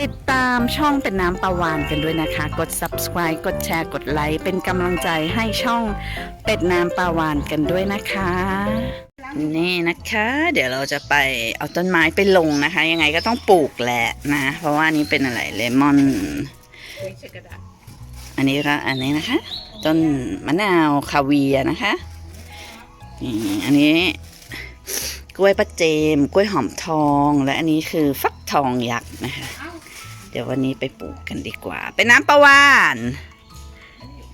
ติดตามช่องเป็นน้ำประวานกันด้วยนะคะ กด subscribe กดแชร์ กดไลค์ เป็นกำลังใจให้ช่องเป็ดน้ำประวานกันด้วยนะคะ นี่นะคะ เดี๋ยวเราจะไปเอาต้นไม้ไปลงนะคะ ยังไงก็ต้องปลูกแหละนะ เพราะว่านี้เป็นอะไรเลมอน อันนี้ก็อันนี้นะคะ ต้นมะนาวคาเวียนะคะนี่อันนี้กล้วยประเจม กล้วยหอมทอง และอันนี้คือฟักทองยักษ์นะคะ เดี๋ยววันนี้ไปปลูกกันดีกว่า เป็นน้ำประวาน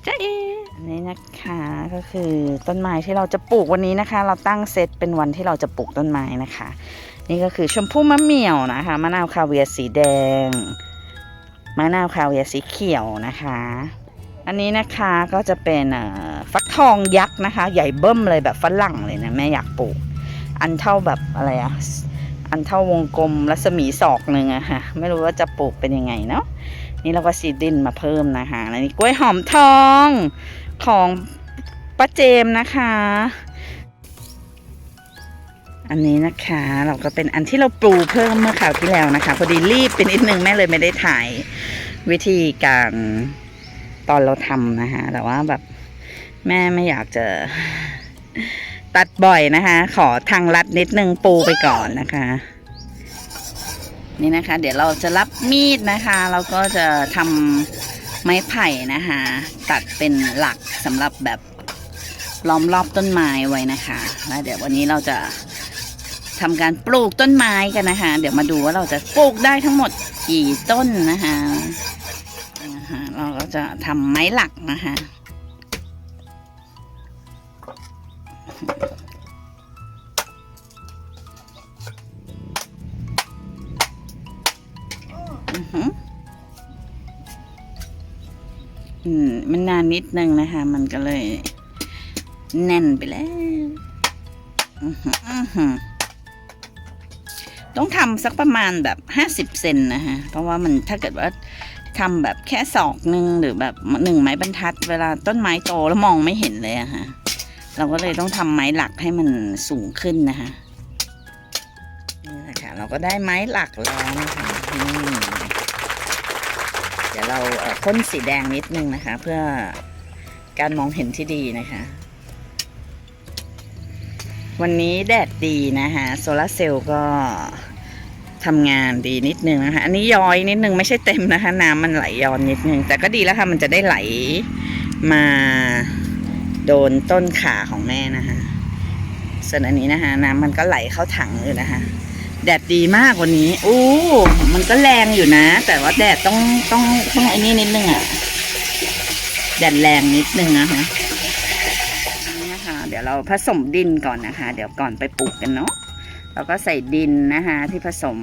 จ้าเออันนี้นะคะก็คือต้นไม้ที่เราจะปลูกวันนี้นะคะ เราตั้งเซตเป็นวันที่เราจะปลูกต้นไม้นะคะ นี่ก็คือชมพู่มะเหมี่ยวนะคะมะนาวคาเวียร์สีแดงมะนาวคาเวียร์สีเขียวนะคะ อันนี้นะคะก็จะเป็นฟักทองยักษ์นะคะ ใหญ่เบิ้มเลยแบบฝรั่งเลยนะแม่อยากปลูก อันเท่าแบบอะไรอะ อันเท่าวงกลมรัศมีศอกหนึ่งอะค่ะ ไม่รู้ว่าจะปลูกเป็นยังไงเนาะนี่เราก็ซีดินมาเพิ่มนะคะแล้วนี่กล้วยหอมทองของป้าเจมส์นะคะ อันนี้นะคะเราก็เป็นอันที่เราปลูกเพิ่มเมื่อคราวที่แล้วนะคะ พอดีรีบเป็นนิดนึงแม่เลยไม่ได้ถ่ายวิธีการตอนเราทำนะคะแต่ว่าแบบแม่ไม่อยากจะ ตัดบ่อยนะคะ ขอทางลัดนิดนึงปูไปก่อนนะคะ นี่นะคะ เดี๋ยวเราจะรับมีดนะคะเราก็จะทำไม้ไผ่นะคะ ตัดเป็นหลักสำหรับแบบล้อมรอบต้นไม้ไว้นะคะแล้วเดี๋ยววันนี้เราจะทำการปลูกต้นไม้กันนะคะ เดี๋ยวมาดูว่าเราจะปลูกได้ทั้งหมดกี่ต้นนะคะนะคะเราก็จะทำไม้หลักนะคะ มันนานนิดนึงนะคะ มันก็เลย แน่นไปแล้วต้องทำสักประมาณแบบห้าสิบเซนนะคะเพราะว่ามันถ้าเกิดว่าทำแบบแค่ศอกหนึ่งหรือแบบหนึ่งไม้บรรทัด เวลาต้นไม้โตแล้วมองไม่เห็นเลยอะค่ะ เราก็เลยต้องทำไม้หลักให้มันสูงขึ้นนะคะนี่แหละค่ะเราก็ได้ไม้หลักแล้วนะคะนี่ เราพ่นสีแดงนิดนึงนะคะ เพื่อการมองเห็นที่ดีนะคะ วันนี้แดดดีนะคะโซลาร์เซลล์ก็ทำงานดีนิดนึงนะคะ อันนี้ย้อยนิดนึงไม่ใช่เต็มนะคะ น้ำมันไหลย้อนนิดนึง แต่ก็ดีแล้วค่ะ มันจะได้ไหลมาโดนต้นขาของแม่นะคะส่วนอันนี้นะคะ น้ำมันก็ไหลเข้าถังเลยนะคะ แดดดีมากวันนี้อู้มันก็แรงอยู่นะ แต่ว่าแดดต้องต้องต้องไอ้นี่นิดนึงอะแดดแรงนิดนึงนะคะนี่นะคะ เดี๋ยวเราผสมดินก่อนนะคะ เดี๋ยวก่อนไปปลูกกันเนาะเราก็ใส่ดินนะคะ ที่ผสม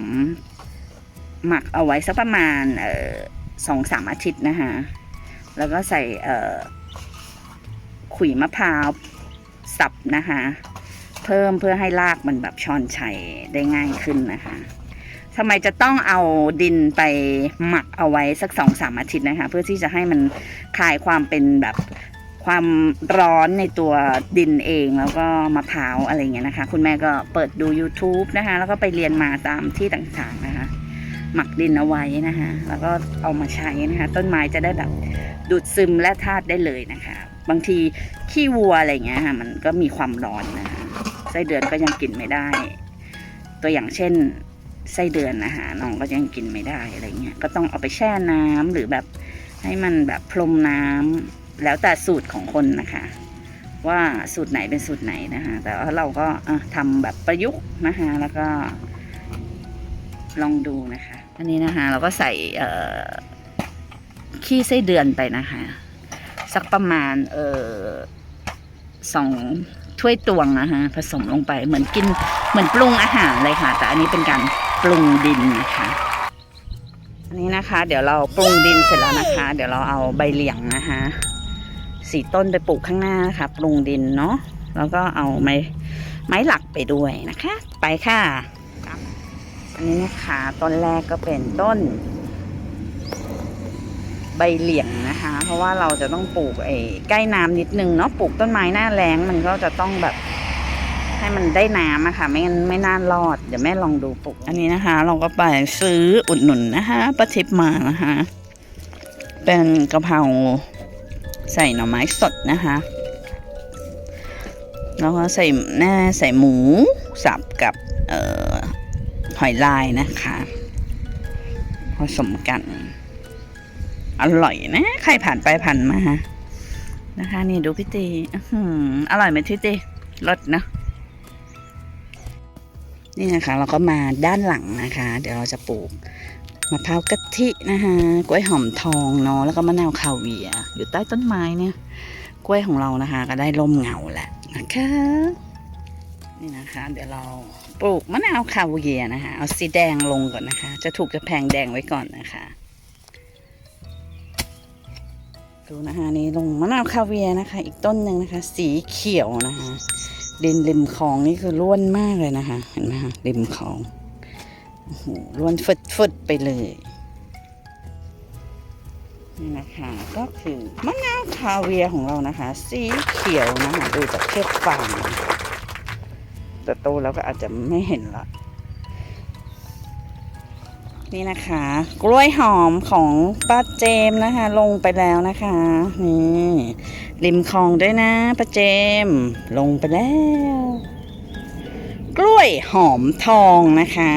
หมักเอาไว้สักประมาณเอ่อสองสามอาทิตย์นะคะ แล้วก็ใส่เอ่อขุยมะพร้าวสับนะคะ เพิ่มเพื่อให้รากมันแบบชอนชัยได้ง่ายขึ้นนะคะทำไมจะต้องเอาดินไปหมักเอาไว้สักสองสามอาทิตย์นะคะ เพื่อที่จะให้มันคลายความเป็นแบบความร้อนในตัวดินเองแล้วก็มะพร้าวอะไรเงี้ยนะคะ คุณแม่ก็เปิดดู YouTube นะคะ แล้วก็ไปเรียนมาตามที่ต่างๆนะคะ หมักดินเอาไว้นะคะ แล้วก็เอามาใช้นะคะ ต้นไม้จะได้แบบดูดซึมและธาตุได้เลยนะคะ บางทีขี้วัวอะไรเงี้ยค่ะมันก็มีความร้อนนะคะ ส้เดือนก็ยังกินไม่ได้ ตัวอย่างเช่นไส้เดือนนะคะน้องก็ยังกินไม่ได้อะไรเงี้ยก็ต้องเอาไปแช่น้ำหรือแบบให้มันแบบพรมน้ำแล้วแต่สูตรของคนนะคะ ว่าสูตรไหนเป็นสูตรไหนนะคะ แต่ว่าเราก็อะทำแบบประยุกต์นะคะแล้วก็ ลองดูนะคะ อันนี้นะคะ เราก็ใส่ขี้ไส้เดือนไปนะคะ สักประมาณเออสอง ถ้วยตวงนะคะผสมลงไปเหมือนกินเหมือนปรุงอาหารเลยค่ะ แต่อันนี้เป็นการปรุงดินนะคะอันนี้นะคะ เดี๋ยวเราปรุงดินเสร็จแล้วนะคะ เดี๋ยวเราเอาใบเหลียงนะคะสีต้นไปปลูกข้างหน้าค่ะปรุงดินเนาะแล้วก็เอาไม้ไม้หลักไปด้วยนะคะ ไปค่ะอันนี้นะคะต้นแรกก็เป็นต้น ใบเหลียงนะคะ เพราะว่าเราจะต้องปลูกไอ้ใกล้น้ำนิดนึงเนาะปลูกต้นไม้หน้าแล้งมันก็จะต้องแบบให้มันได้น้ำอะค่ะ ไม่งั้นไม่น่ารอด เดี๋ยวแม่ลองดูปลูกอันนี้นะคะ เราก็ไปซื้ออุดหนุนนะคะป้าทิพย์มานะคะ เป็นกะเพราใส่หน่อไม้สดนะคะแล้วก็ใส่แน่ใส่หมูสับกับเอ่อหอยลายนะคะผสมกัน อร่อยนะ ใครผ่านไปผ่านมานะคะนี่ดูพี่ตีอร่อยไหมพี่ตีรสนะนี่นะคะ เราก็มาด้านหลังนะคะ เดี๋ยวเราจะปลูกมะพร้าวกะทินะคะกล้วยหอมทองเนาะแล้วก็มะนาวคาเวียอยู่ใต้ต้นไม้เนี่ยกล้วยของเรานะคะ ก็ได้ร่มเงาแหล้วนะคะนี่นะคะ เดี๋ยวเราปลูกมะนาวคาเวียนะคะ เอาสีแดงลงก่อนนะคะ จะถูกจะแพงแดงไว้ก่อนนะคะ ดูนะคะนี่ลงมะนาวคาเวียนะคะ อีกต้นหนึ่งนะคะ สีเขียวนะคะดินริมคลองนี่คือร่วนมากเลยนะคะ เห็นไหมคะริมคลองโอ้โหร่วนฟึดฟึดๆไปเลยนี่นะคะก็คือมะนาวคาเวียของเรานะคะ สีเขียวนะคะดูจากเทียบฟางแต่โตแล้วก็อาจจะไม่เห็นละ นี่นะคะ กล้วยหอมของป้าเจมนะคะ ลงไปแล้วนะคะนี่ริมคลองด้วยนะป้าเจม ลงไปแล้ว กล้วยหอมทองนะคะ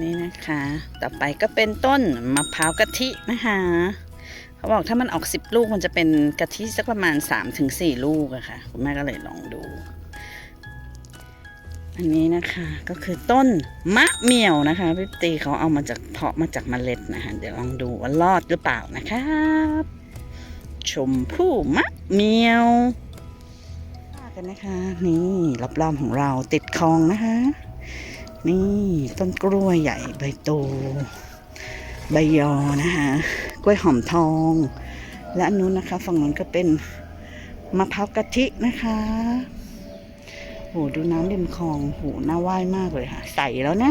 นี่นะคะ ต่อไปก็เป็นต้นมะพร้าวกะทินะคะเขาบอกถ้ามันออกสิบลูกมันจะเป็นกะทิสักประมาณ3-4ถึงสี่ลูกอะค่ะคุณแม่ก็เลยลองดู อันนี้นะคะก็คือต้นมะเมี่ยวนะคะพี่ตีเขาเอามาจากเพาะมาจากเมล็ดนะคะเดี๋ยวลองดูว่ารอดหรือเปล่านะครับชมพู่มะเมี่ยวว่ากันนะคะนี่รอบๆของเราติดคลองนะคะ นี่ต้นกล้วยใหญ่ใบโตใบยอนะคะกล้วยหอมทอง และอันนู้นนะคะ ฝั่งนู้นก็เป็นมะพร้าวกะทินะคะ โหดูน้ำริมคลองโหน่าว่ายมากเลยค่ะ ใสแล้วนะ